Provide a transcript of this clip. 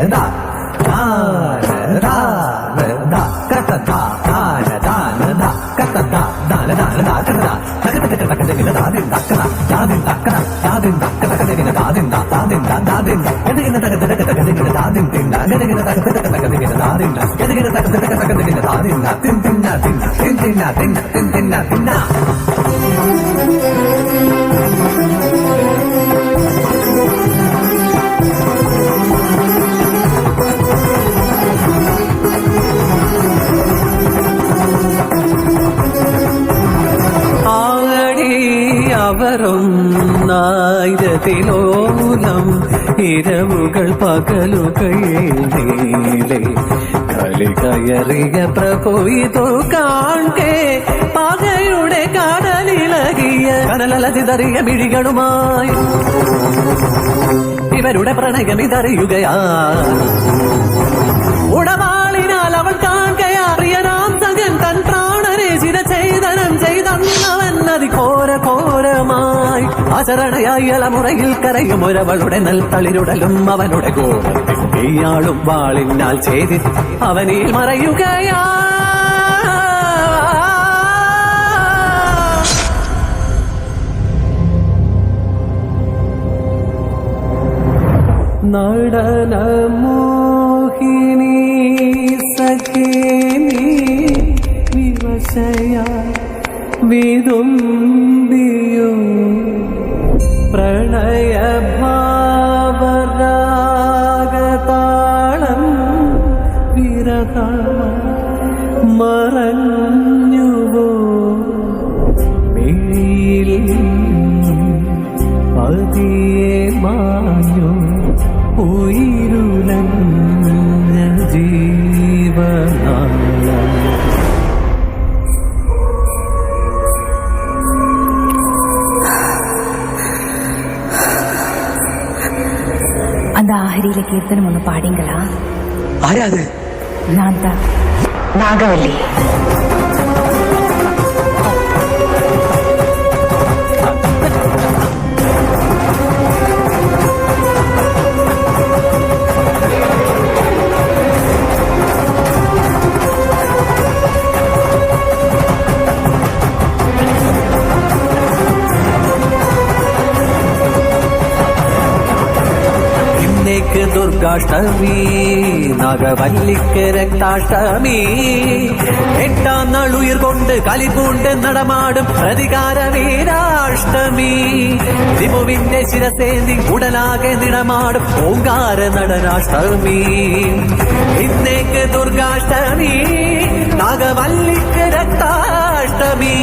తిన్నా తిన్నా తిన్నా తిన్నా తిన్నా ആടി അവരും ഇരവുകൾ പകലുകൾ നീളെ കളി കയറിയ പ്രഭു ഇതു കാൺകെ പകയുടെ കടലിളകിയ കടലലതിതറിയ മിഴികളുമായി ഇവരുടെ പ്രണയം പ്രണയമിതറിയുകയാ. ഉടവാളിനാൽ ആചരണയായി അലമുറയിൽ കരയും ഒരവളുടെ നെൽത്തളിരുടലും അവനുടെ കോപത്തിൽ ഇയാളും വാളിനാൽ ചെയ്തി അവനിൽ മറയുകയാ. നടനമോഹിനി സഖേനി വിവശയ. വിതുമ്പിയോ വിരഹ മറഞ്ഞുവോ മിഴിയിൽ പതിയെ മാഞ്ഞു ഉയിരുലഞ്ഞ ജീവനാളം அந்த ஆஹரியில கீர்த்தனம் ஒண்ணு பாடிங்களா ആരാത് நான் தான் நாகவல்லி ദുർഗാഷ്ടമി നാഗവല്ലിക്ക് രക്താഷ്ടമി എട്ടാം നാൾ ഉയർ കൊണ്ട് കലിപൂണ്ട് നടമാടും പ്രതികാരവീരാഷ്ടമി ദിമുവിന്റെ ശിരസേന്തി ഉടലാകെ നിടമാടും ഓങ്കാര നടനാഷ്ടമി ഇന്നേക്ക് ദുർഗാഷ്ടമി നാഗവല്ലിക്ക് രക്താഷ്ടമി